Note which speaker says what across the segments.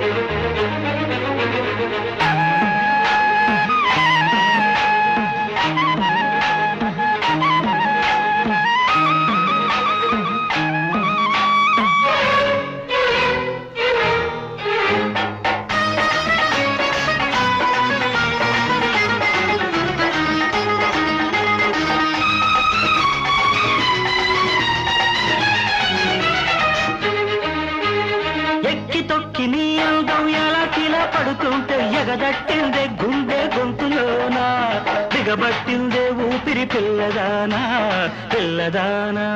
Speaker 1: Thank you. నీ ఎలా కిలా పడుతుంటే ఎగదట్టిందే గుండె గొంతులోనా దిగబట్టిందే ఊపిరి పిల్లదానా పిల్లదానా.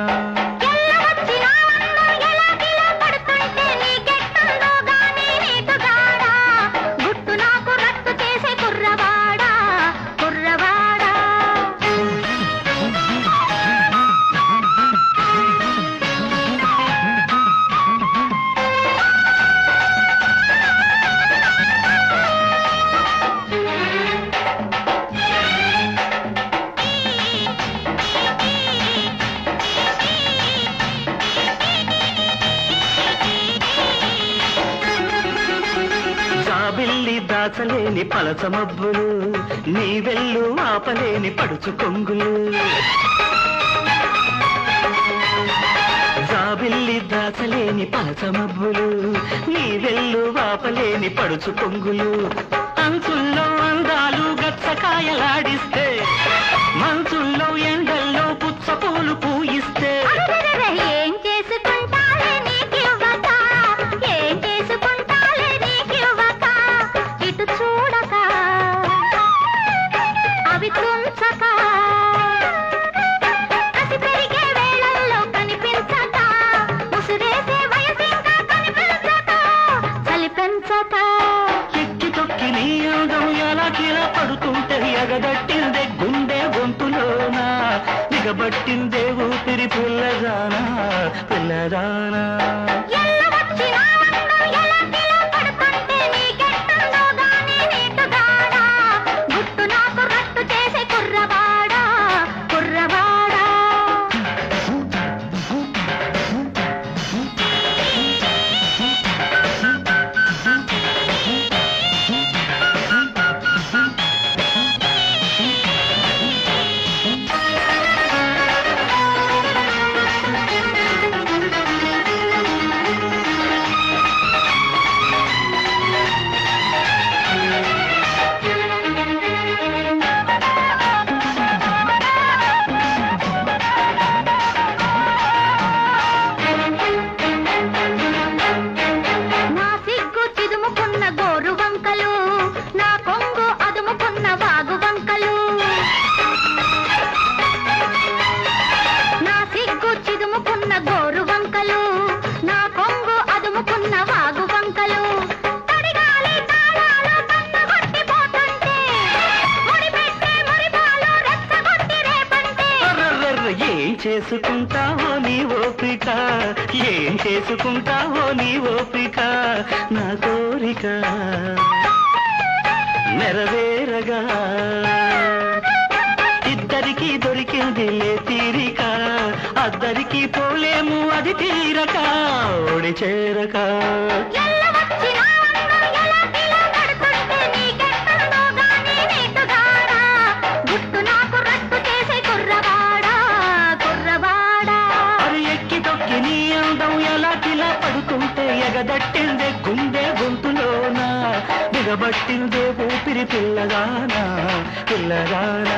Speaker 1: దాచలేని పలస మబ్బులు నీ వెళ్ళు ఆపలేని పడుచు కొంగులు. జాబిల్లి దాచలేని పలస మబ్బులు నీ వెళ్ళు ఆపలేని పడుచు కొంగులు.
Speaker 2: పెంచక.
Speaker 1: ఎక్కి తొక్కి నీ అందం ఎలా కిలా పడుతుంటే ఎగదట్టిందే గుండె గొంతులోన దిగబట్టిందే ఊపిరి పిల్లదానా పిల్లదానా చేసుకుంటావో నీ ఓపిక? ఏం చేసుకుంటావో నీ ఓపిక? నా కోరిక నెరవేరగా. ఇద్దరికి దొరికింది లే తీరిక. అద్దరికి పోలేము అది తీరక ఓడి చేరక. తెగదట్టిందే గుండె గొంతులోన దిగబట్టిందే ఊపిరి పిల్లగానా పిల్లగానా.